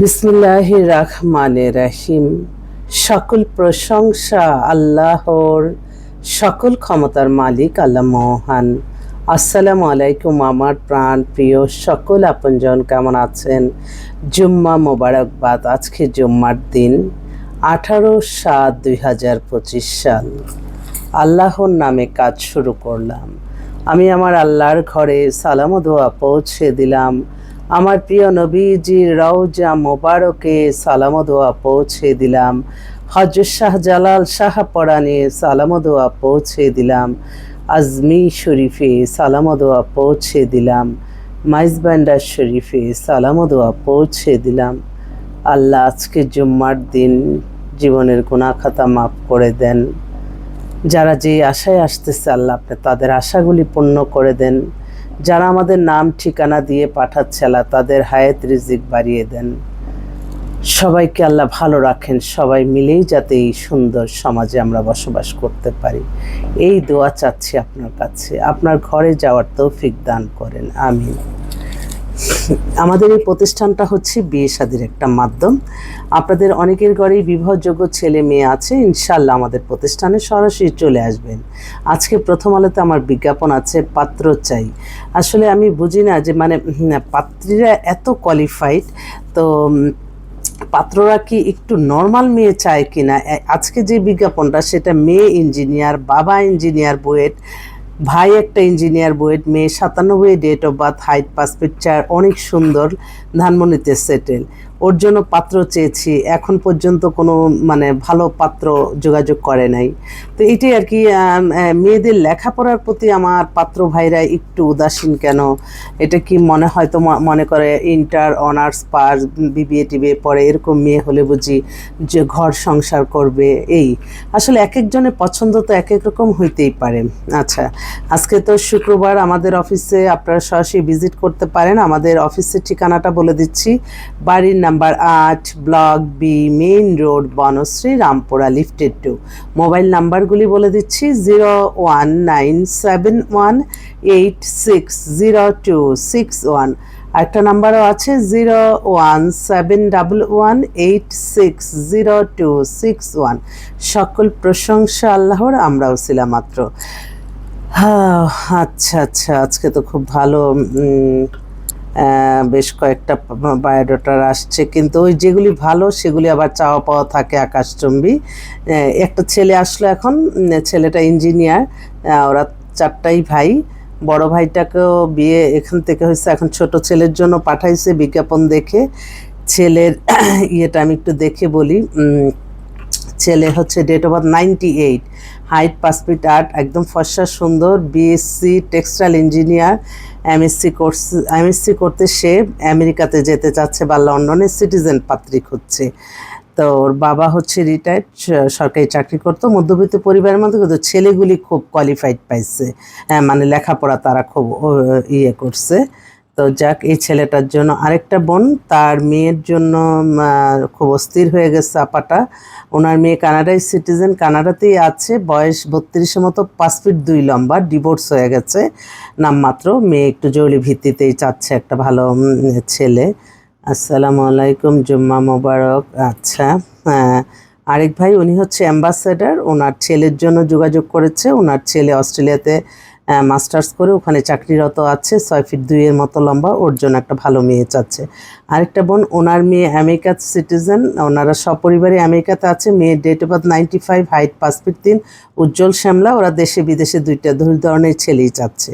বিসমিল্লাহ রাহমানে রাহিম। সকল প্রশংসা আল্লাহর, সকল ক্ষমতার মালিক আল্লাহ মহান। আসসালামু আলাইকুম আমার প্রাণ প্রিয় সকল আপনজন, কেমন আছেন? জুম্মা মোবারকবাদ, আজকে জুম্মার দিন, আঠারো সাত দুই হাজার পঁচিশ সাল। আল্লাহর নামে কাজ শুরু করলাম। আমি আমার আল্লাহর ঘরে সালাম দোয়া পৌঁছে দিলাম। আমার প্রিয় নবীজির রওজা মোবারকে সালাম দোয়া পৌঁছে দিলাম। হজরত শাহ জালাল শাহ পরানে সালাম দোয়া পৌঁছে দিলাম। আজমি শরীফে সালাম দোয়া পৌঁছে দিলাম। মাইজবান্ডার শরীফে সালাম দোয়া পৌঁছে দিলাম। আল্লাহ আজকে জুম্মার দিন জীবনের গুণাখাতা মাফ করে দেন। যারা যে আশায় আসতেছে, আল্লাহ আপনি তাদের আশাগুলি পূর্ণ করে দেন। যারা আমাদের নাম, ঠিকানা দিয়ে পাঠাচ্ছেলা তাদের হায়াত রিজিক বাড়িয়ে দেন। সবাইকে আল্লাহ ভালো রাখেন, সবাই মিলেই যাতে এই সুন্দর সমাজে আমরা বসবাস করতে পারি। এই দোয়া চাচ্ছি আপনার কাছে। আপনার ঘরে যাওয়ার তৌফিক দান করেন। আমিন। আমাদের এই প্রতিষ্ঠানটা হচ্ছে বিয়ে শাদির একটা মাধ্যম। আপনাদের অনেকের ঘরেই বিবাহযোগ্য ছেলে মেয়ে আছে ইনশাল্লাহ আমাদের প্রতিষ্ঠানে সরাসরি চলে আসবেন। আজকে প্রথম আলোতে আমার বিজ্ঞাপন আছে, পাত্র চাই। আসলে আমি বুঝি না যে মানে পাত্রীরা এত কোয়ালিফাইড তো পাত্ররা কি একটু নর্মাল মেয়ে চায় কিনা? আজকে যে বিজ্ঞাপনটা, সেটা মেয়ে ইঞ্জিনিয়ার বাবা ইঞ্জিনিয়ার বুয়েট ভাই একটা ইঞ্জিনিয়ার বুয়েট, মেয়ে সাতানব্বই date of birth height pass picture চার, অনেক সুন্দর ধানমণিতে সেটেল ওর জন্য পাত্র চেয়েছি। এখন পর্যন্ত কোনো মানে ভালো পাত্র যোগাযোগ করে নাই। তো এটাই আর কি মেয়েদের লেখাপড়ার প্রতি আমার পাত্র ভাইরা একটু উদাসীন কেন? এটা কি মনে হয় তো ম- মনে করে ইন্টার, অনার্স পাস, বিবিএ, টিবিএ, পরে এরকম মেয়ে হলে বুঝি যে ঘর সংসার করবে, এই। আসলে এক একজনের পছন্দ তো এক এক রকম হইতেই পারে। আচ্ছা আজকে তো শুক্রবার আমাদের অফিসে আপনারা সরাসরি ভিজিট করতে পারেন। আমাদের অফিসের ঠিকানাটা বলে দিচ্ছি। বাড়ির নাম্বার আট, block B, main road, Banasree, Rampura, lifted two. Mobile নাম্বারগুলি বলে দিচ্ছি, zero one nine seven one eight six zero two six one. একটা নাম্বারও আছে, zero one seven double one eight six zero two six one. সকল প্রশংসা আল্লাহর, আমরাও ছিলাম মাত্র হ্যাঁ আচ্ছা আচ্ছা আজকে তো খুব ভালো বেশ কয়েকটা বায়োডাটার আসছে। কিন্তু ওই যেগুলি ভালো, সেগুলি আবার চাওয়া পাওয়া থাকে আকাশচুম্বী। একটা ছেলে আসলো এখন ছেলেটা ইঞ্জিনিয়ার ওরা চারটাই ভাই। বড় ভাইটাকেও বিয়ে এখান থেকে হয়েছে, এখন ছোট ছেলের জন্য পাঠাইছে বিজ্ঞাপন দেখে। ছেলের ইয়েটা আমি একটু দেখে বলি ছেলে হচ্ছে date of birth ninety eight height পাঁচ ফিট আট একদম ফর্সা সুন্দর BSc textile engineer MSc course MSc করতে সে আমেরিকাতে যেতে চাচ্ছে বা লন্ডনের সিটিজেন পাত্রিক হচ্ছে তো ওর বাবা হচ্ছে রিটায়ার্ড সরকারি চাকরি করতো মধ্যবিত্ত পরিবারের মধ্যে কিন্তু ছেলেগুলি খুব কোয়ালিফাইড পাইছে। হ্যাঁ, মানে লেখাপড়া তারা খুব ইয়ে করছে। তো যাক, এই ছেলেটার জন্য আরেকটা বোন, তার মেয়ের জন্য খুব অস্থির হয়ে গেছে আপাটা। ওনার মেয়ে কানাডায় সিটিজেন, কানাডাতেই আছে, বয়স বত্রিশের মতো, পাঁচ ফিট দুই লম্বা, ডিভোর্স হয়ে গেছে। নামমাত্র মেয়ে একটু জরুরি ভিত্তিতেই চাচ্ছে একটা ভালো ছেলে। আসসালামু আলাইকুম, জুম্মা মোবারক। আচ্ছা হ্যাঁ আরেক ভাই, উনি হচ্ছে অ্যাম্বাসেডার। ওনার ছেলের জন্য যোগাযোগ করেছে। ওনার ছেলে অস্ট্রেলিয়াতে মাস্টার্স করে ওখানে চাকরিরত আছে, ছয় ফিট দুইয়ের মতো লম্বা, ওর জন্য একটা ভালো মেয়ে চাচ্ছে। আরেকটা বোন, ওনার মেয়ে আমেরিকা সিটিজেন ওনারা সপরিবারে আমেরিকাতে আছে, মেয়ের date of birth ninety five height পাঁচ ফিট তিন, উজ্জ্বল শ্যামলা, ওরা দেশে বিদেশে দুইটা দুই ধরনের ছেলেই চাচ্ছে।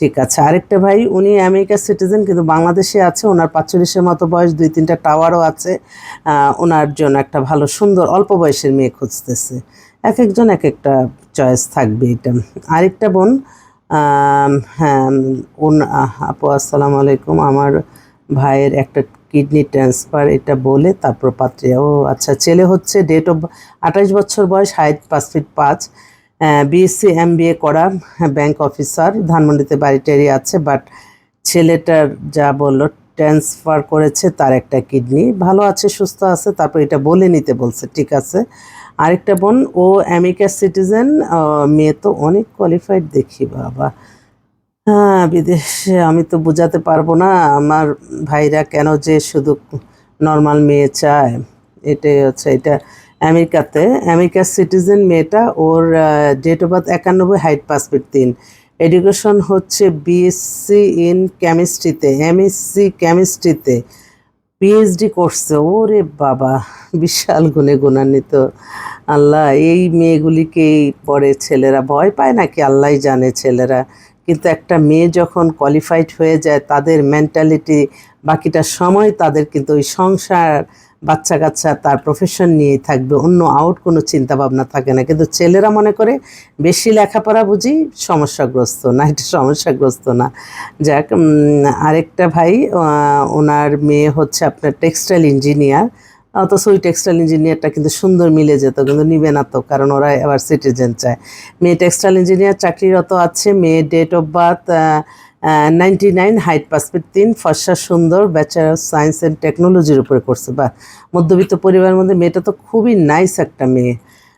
ঠিক আছে, আরেকটা ভাই, উনি আমেরিকার সিটিজেন কিন্তু বাংলাদেশে আছে, ওনার পাঁচচল্লিশের মতো বয়স, দুই তিনটা টাওয়ারও আছে ওনার জন্য একটা ভালো, সুন্দর, অল্প বয়সের মেয়ে খুঁজতেছে। এক একজন এক একটা চয়েস থাকবে এটা। আরেকটা বোন আপু, আসসালাম আলাইকুম। আমার ভাইয়ের একটা কিডনি ট্রান্সফার, এটা বলে, তারপর পাত্রে। ও আচ্ছা ছেলে হচ্ছে ডেট অফ আঠাশ বছর বয়স হাইট পাঁচ ফিট পাঁচ। বিএসসি এম বি এ করা ব্যাংক অফিসার ধানমন্ডিতে বাড়িটারি আছে বাট ছেলেটার যা বলল ট্রান্সফার করেছে তার একটা কিডনি। ভালো আছে, সুস্থ আছে, তারপর এটা বলে নিতে বলছে, ঠিক আছে। আরেকটা বোন, ও আমেরিকার সিটিজেন মেয়ে তো অনেক কোয়ালিফাইড দেখি বাবা। হ্যাঁ বিদেশে আমি তো বোঝাতে পারব না, আমার ভাইরা কেন যে শুধু নর্মাল মেয়ে চায়? এটাই হচ্ছে, এটা আমেরিকাতে। আমেরিকার সিটিজেন মেয়েটা, ওর ডেট অফ বার্থ একানব্বই হাইট ফিট তিন। এডুকেশন হচ্ছে বিএসসি ইন কেমিস্ট্রিতে এমএসসি কেমিস্ট্রিতে পিএইচডি করছে, ওরে বাবা, বিশাল গুণে গুণান্বিত। আল্লাহ, এই মেয়েগুলিকেই পরে ছেলেরা, ভয় পায় নাকি? আল্লাহই জানে ছেলেরা। কিন্তু একটা মেয়ে যখন কোয়ালিফাইড হয়ে যায়, তাদের মেন্টালিটি বাকিটা সময় তাদের কিন্তু ওই সংসার বাচ্চা কাচ্চা তার প্রফেশন নিয়েই থাকবে, অন্য আউট কোনো চিন্তা ভাবনা থাকে না। কিন্তু ছেলেরা মনে করে বেশি লেখাপড়া বুঝি সমস্যাগ্রস্ত, না এটা সমস্যাগ্রস্ত না। যাক আরেকটা ভাই ওনার মেয়ে হচ্ছে আপনার টেক্সটাইল ইঞ্জিনিয়ার অথচ ওই টেক্সটাইল ইঞ্জিনিয়ারটা কিন্তু সুন্দর মিলে যেত, কিন্তু নিবে না তো, কারণ ওরা এবার সিটিজেন চায়। মেয়ে টেক্সটাইল ইঞ্জিনিয়ার চাকরিরত আছে, মেয়ে date of birth ninety nine height পাঁচ ফিট তিন ফর্সা, সুন্দর ব্যাচেলার অফ সায়েন্স অ্যান্ড টেকনোলজির উপরে করছে। বা মধ্যবিত্ত পরিবারের মধ্যে মেয়েটা তো খুবই নাইস একটা মেয়ে।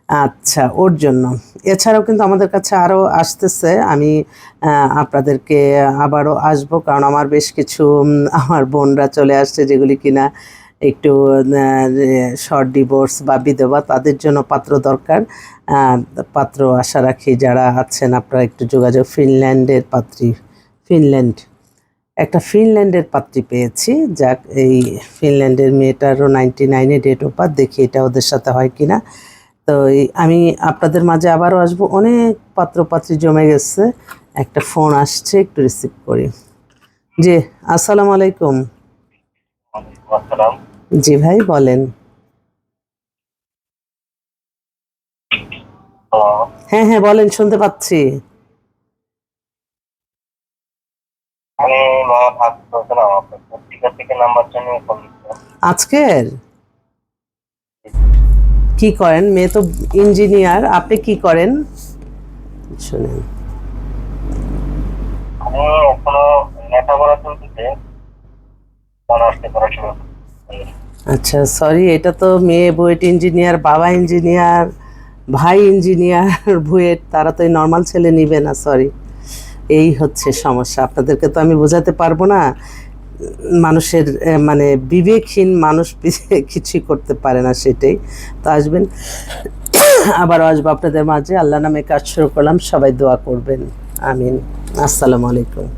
আচ্ছা ওর জন্য। এছাড়াও কিন্তু আমাদের কাছে আরও আসতেছে। আমি আপনাদেরকে আবারও আসব, কারণ আমার বেশ কিছু আমার বোনরা চলে আসছে যেগুলি কিনা একটু শর্ট ডিভোর্স বা বিধবা, তাদের জন্য পাত্র দরকার। পাত্র আশা রাখি যারা আছেন, আপনারা একটু যোগাযোগ ফিনল্যান্ডের পাত্রী। ফিনল্যান্ড। একটা ফিনল্যান্ডের পাত্রী পেয়েছি যাক এই ফিনল্যান্ডের মেয়েটারও নাইনটি নাইনে ডেট অফ বার্থ দেখি এটা ওদের সাথে হয় কি না তো এই আমি আপনাদের মাঝে আবারও আসব অনেক পাত্র পাত্রী জমে গেছে একটা ফোন আসছে একটু রিসিভ করি। জি আসসালামু আলাইকুম। জি ভাই বলেন। হ্যাঁ হ্যাঁ বলেন শুনতে পাচ্ছি। আমি মোহাম্মদ হাফিজ বলছিলাম আপনার পত্রিকা থেকে নাম্বার জন্য আজকের? কি করেন? মেয়ে তো ইঞ্জিনিয়ার আপনি কি করেন? শুনেন। আমি এখনও লেখাপড়া চলতেছে অনার্সে পড়াশোনা করতেছি। আচ্ছা সরি এটা তো মেয়ে বুয়েট ইঞ্জিনিয়ার বাবা ইঞ্জিনিয়ার ভাই ইঞ্জিনিয়ার বুয়েট তারা তো এই নর্মাল ছেলে নিবে না সরি এই হচ্ছে সমস্যা। আপনাদেরকে তো আমি বোঝাতে পারব না, মানুষের মানে বিবেকহীন মানুষ কিছুই করতে পারে না সেটাই। তো আসবেন আবার আসব আপনাদের মাঝে। আল্লাহ নামে কাজ শুরু করলাম, সবাই দোয়া করবেন। আমিন। আসসালামু আলাইকুম।